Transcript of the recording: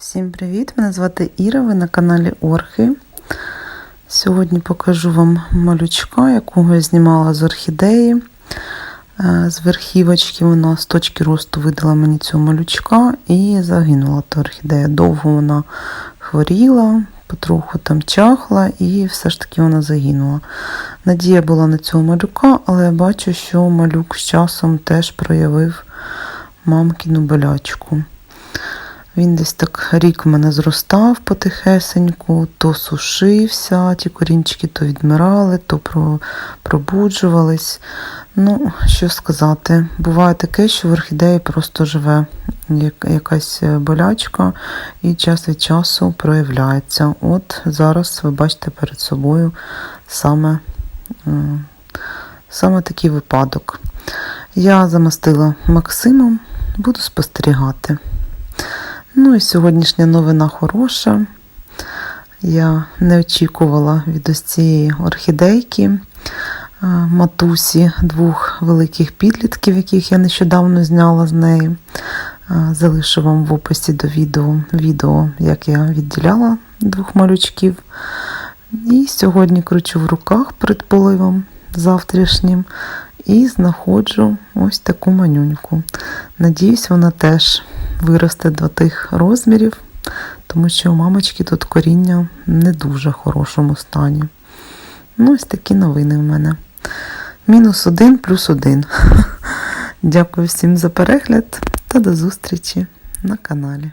Всім привіт! Мене звати Іра, ви на каналі Орхи. Сьогодні покажу вам малючка, якого я знімала з орхідеї. Е, З верхівочки вона з точки росту видала мені цього малючка і загинула та орхідея. Довго вона хворіла, потроху там чахла, і все ж таки вона загинула. Надія була на цього малюка, але я бачу, що малюк з часом теж проявив мамкину болячку. Він десь так рік в мене зростав потихесеньку, то сушився, ті корінчики то відмирали, то про- пробуджувались. Ну, що сказати, буває таке, що в орхідеї просто живе як- якась е, болячка і час від часу проявляється. От зараз ви бачите перед собою саме, саме такий випадок. Я замастила Максимом, буду спостерігати. Ну і сьогоднішня новина хороша. Я не очікувала від ось цієї орхідейки е, матусі двох великих підлітків, яких я нещодавно зняла з неї. Е, Залишу вам в описі до відео, відео, як я відділяла двох малючків. І сьогодні кручу в руках перед поливом завтрашнім і знаходжу ось таку манюньку. Надіюсь, вона теж виросте до тих розмірів, тому що у мамочки тут коріння не дуже хорошому стані. Ну, ось такі новини в мене. Мінус один плюс один. Дякую всім за перегляд та до зустрічі на каналі.